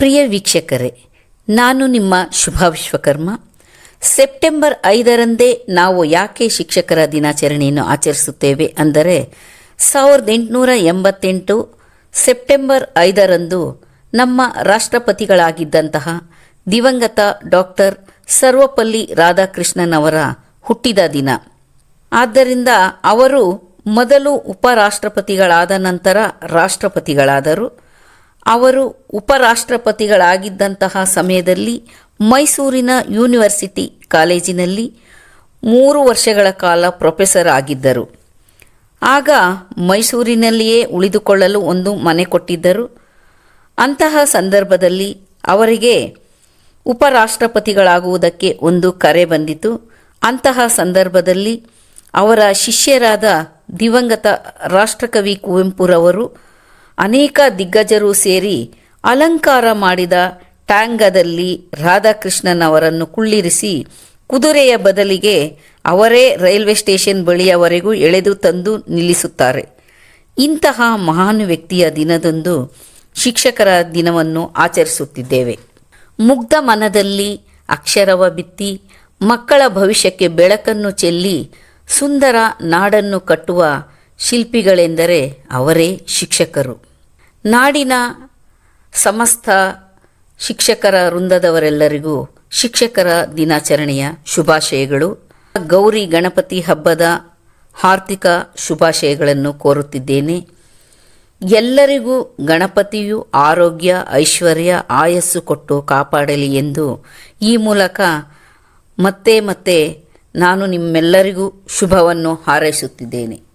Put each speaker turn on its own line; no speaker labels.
ಪ್ರಿಯ ವೀಕ್ಷಕರೇ, ನಾನು ನಿಮ್ಮ ಶುಭ ವಿಶ್ವಕರ್ಮ. ಸೆಪ್ಟೆಂಬರ್ ಐದರಂದೇ ನಾವು ಯಾಕೆ ಶಿಕ್ಷಕರ ದಿನಾಚರಣೆಯನ್ನು ಆಚರಿಸುತ್ತೇವೆ ಅಂದರೆ, ಸಾವಿರದ ಎಂಟುನೂರ ಎಂಬತ್ತೆಂಟು ಸೆಪ್ಟೆಂಬರ್ ಐದರಂದು ನಮ್ಮ ರಾಷ್ಟ್ರಪತಿಗಳಾಗಿದ್ದಂತಹ ದಿವಂಗತ ಡಾಕ್ಟರ್ ಸರ್ವಪಲ್ಲಿ ರಾಧಾಕೃಷ್ಣನ್ ಅವರ ಹುಟ್ಟಿದ ದಿನ. ಆದ್ದರಿಂದ ಅವರು ಮೊದಲು ಉಪರಾಷ್ಟ್ರಪತಿಗಳಾದ ನಂತರ ರಾಷ್ಟ್ರಪತಿಗಳಾದರು. ಅವರು ಉಪರಾಷ್ಟ್ರಪತಿಗಳಾಗಿದ್ದಂತಹ ಸಮಯದಲ್ಲಿ ಮೈಸೂರಿನ ಯೂನಿವರ್ಸಿಟಿ ಕಾಲೇಜಿನಲ್ಲಿ ಮೂರು ವರ್ಷಗಳ ಕಾಲ ಪ್ರೊಫೆಸರ್ ಆಗಿದ್ದರು. ಆಗ ಮೈಸೂರಿನಲ್ಲಿಯೇ ಉಳಿದುಕೊಳ್ಳಲು ಒಂದು ಮನೆ ಕೊಟ್ಟಿದ್ದರು. ಅಂತಹ ಸಂದರ್ಭದಲ್ಲಿ ಅವರಿಗೆ ಉಪರಾಷ್ಟ್ರಪತಿಗಳಾಗುವುದಕ್ಕೆ ಒಂದು ಕರೆ ಬಂದಿತು. ಅಂತಹ ಸಂದರ್ಭದಲ್ಲಿ ಅವರ ಶಿಷ್ಯರಾದ ದಿವಂಗತ ರಾಷ್ಟ್ರಕವಿ ಕುವೆಂಪುರವರು ಅನೇಕ ದಿಗ್ಗಜರು ಸೇರಿ ಅಲಂಕಾರ ಮಾಡಿದ ಟ್ಯಾಂಗದಲ್ಲಿ ರಾಧಾಕೃಷ್ಣನ್ ಅವರನ್ನು ಕುಳ್ಳಿರಿಸಿ ಕುದುರೆಯ ಬದಲಿಗೆ ಅವರೇ ರೈಲ್ವೆ ಸ್ಟೇಷನ್ ಬಳಿಯವರೆಗೂ ಎಳೆದು ತಂದು ನಿಲ್ಲಿಸುತ್ತಾರೆ. ಇಂತಹ ಮಹಾನ್ ವ್ಯಕ್ತಿಯ ದಿನದಂದು ಶಿಕ್ಷಕರ ದಿನವನ್ನು ಆಚರಿಸುತ್ತಿದ್ದೇವೆ. ಮುಗ್ಧ ಮನದಲ್ಲಿ ಅಕ್ಷರವ ಬಿತ್ತಿ ಮಕ್ಕಳ ಭವಿಷ್ಯಕ್ಕೆ ಬೆಳಕನ್ನು ಚೆಲ್ಲಿ ಸುಂದರ ನಾಡನ್ನು ಕಟ್ಟುವ ಶಿಲ್ಪಿಗಳೆಂದರೆ ಅವರೇ ಶಿಕ್ಷಕರು. ನಾಡಿನ ಸಮಸ್ತ ಶಿಕ್ಷಕರ ವೃಂದದವರೆಲ್ಲರಿಗೂ ಶಿಕ್ಷಕರ ದಿನಾಚರಣೆಯ ಶುಭಾಶಯಗಳು. ಗೌರಿ ಗಣಪತಿ ಹಬ್ಬದ ಹಾರ್ದಿಕ ಶುಭಾಶಯಗಳನ್ನು ಕೋರುತ್ತಿದ್ದೇನೆ. ಎಲ್ಲರಿಗೂ ಗಣಪತಿಯು ಆರೋಗ್ಯ, ಐಶ್ವರ್ಯ, ಆಯಸ್ಸು ಕೊಟ್ಟು ಕಾಪಾಡಲಿ ಎಂದು ಈ ಮೂಲಕ ಮತ್ತೆ ಮತ್ತೆ ನಾನು ನಿಮ್ಮೆಲ್ಲರಿಗೂ ಶುಭವನ್ನು ಹಾರೈಸುತ್ತಿದ್ದೇನೆ.